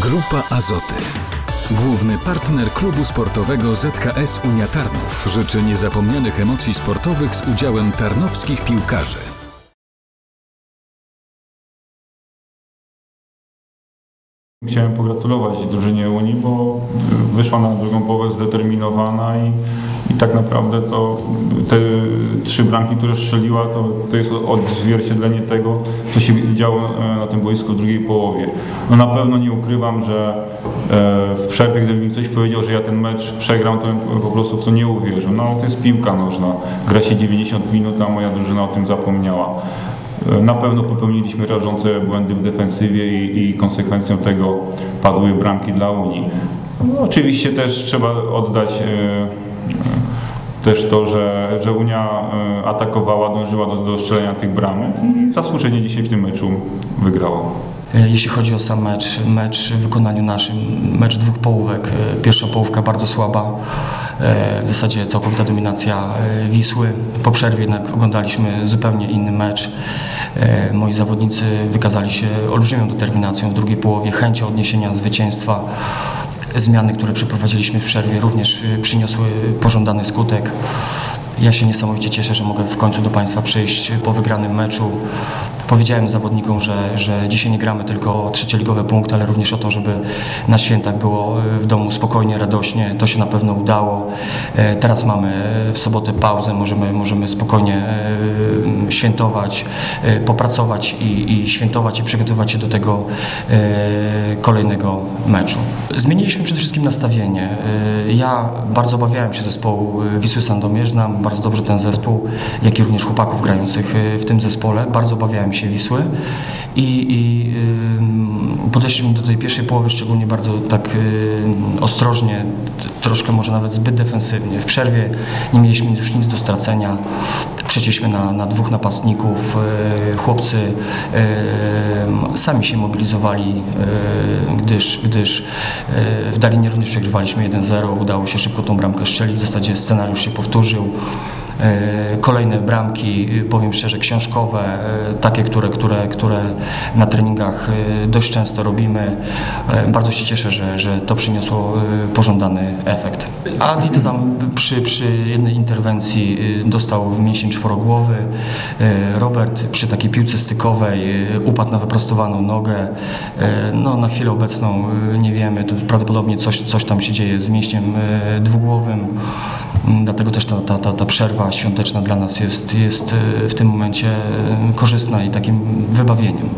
Grupa Azoty. Główny partner klubu sportowego ZKS Unia Tarnów życzy niezapomnianych emocji sportowych z udziałem tarnowskich piłkarzy. Chciałem pogratulować drużynie Unii, bo wyszła na drugą połowę zdeterminowana i, i tak naprawdę to te trzy bramki, które strzeliła, to, to jest odzwierciedlenie tego, co się działo e, na tym boisku w drugiej połowie. No na pewno nie ukrywam, że e, w przerwie, gdyby mi ktoś powiedział, że ja ten mecz przegram, to bym po prostu w to nie uwierzył. No to jest piłka nożna. Gra się 90 minut, a moja drużyna o tym zapomniała. Na pewno popełniliśmy rażące błędy w defensywie i, i konsekwencją tego padły bramki dla Unii. No, oczywiście też trzeba oddać e, też to, że, że Unia e, atakowała, dążyła do, do strzelenia tych bramek i zasłużenie dzisiaj w tym meczu wygrała. Jeśli chodzi o sam mecz, mecz w wykonaniu naszym, mecz dwóch połówek. Pierwsza połówka bardzo słaba, w zasadzie całkowita dominacja Wisły. Po przerwie jednak oglądaliśmy zupełnie inny mecz. Moi zawodnicy wykazali się olbrzymią determinacją w drugiej połowie, chęcią odniesienia zwycięstwa. Zmiany, które przeprowadziliśmy w przerwie również przyniosły pożądany skutek. Ja się niesamowicie cieszę, że mogę w końcu do Państwa przyjść po wygranym meczu. Powiedziałem zawodnikom, że, że dzisiaj nie gramy tylko o trzecioligowe punkty, ale również o to, żeby na świętach było w domu spokojnie, radośnie. To się na pewno udało. Teraz mamy w sobotę pauzę, możemy, możemy spokojnie świętować, popracować i, i świętować i przygotować się do tego kolejnego meczu. Zmieniliśmy przede wszystkim nastawienie. Ja bardzo obawiałem się zespołu Wisły Sandomierz, znam bardzo dobrze ten zespół, jak i również chłopaków grających w tym zespole. Bardzo obawiałem się Wisły i, i yy, podeszliśmy do tej pierwszej połowy szczególnie bardzo tak yy, ostrożnie, troszkę może nawet zbyt defensywnie. W przerwie nie mieliśmy już nic do stracenia. Przeszliśmy na, na dwóch napastników. Yy, chłopcy sami się mobilizowali, gdyż, gdyż w Dalinie również przegrywaliśmy 1-0. Udało się szybko tą bramkę strzelić. W zasadzie scenariusz się powtórzył. Kolejne bramki, powiem szczerze, książkowe, takie, które, które, które na treningach dość często robimy. Bardzo się cieszę, że, że to przyniosło pożądany efekt. Adi to tam przy, przy jednej interwencji dostał w mięsień czworogłowy. Robert przy takiej piłce stykowej upadł na wyprostowaną nogę. No, na chwilę obecną nie wiemy, to prawdopodobnie coś, coś tam się dzieje z mięśniem dwugłowym. Dlatego też ta, ta, ta, ta przerwa świąteczna dla nas jest, jest w tym momencie korzystna i takim wybawieniem.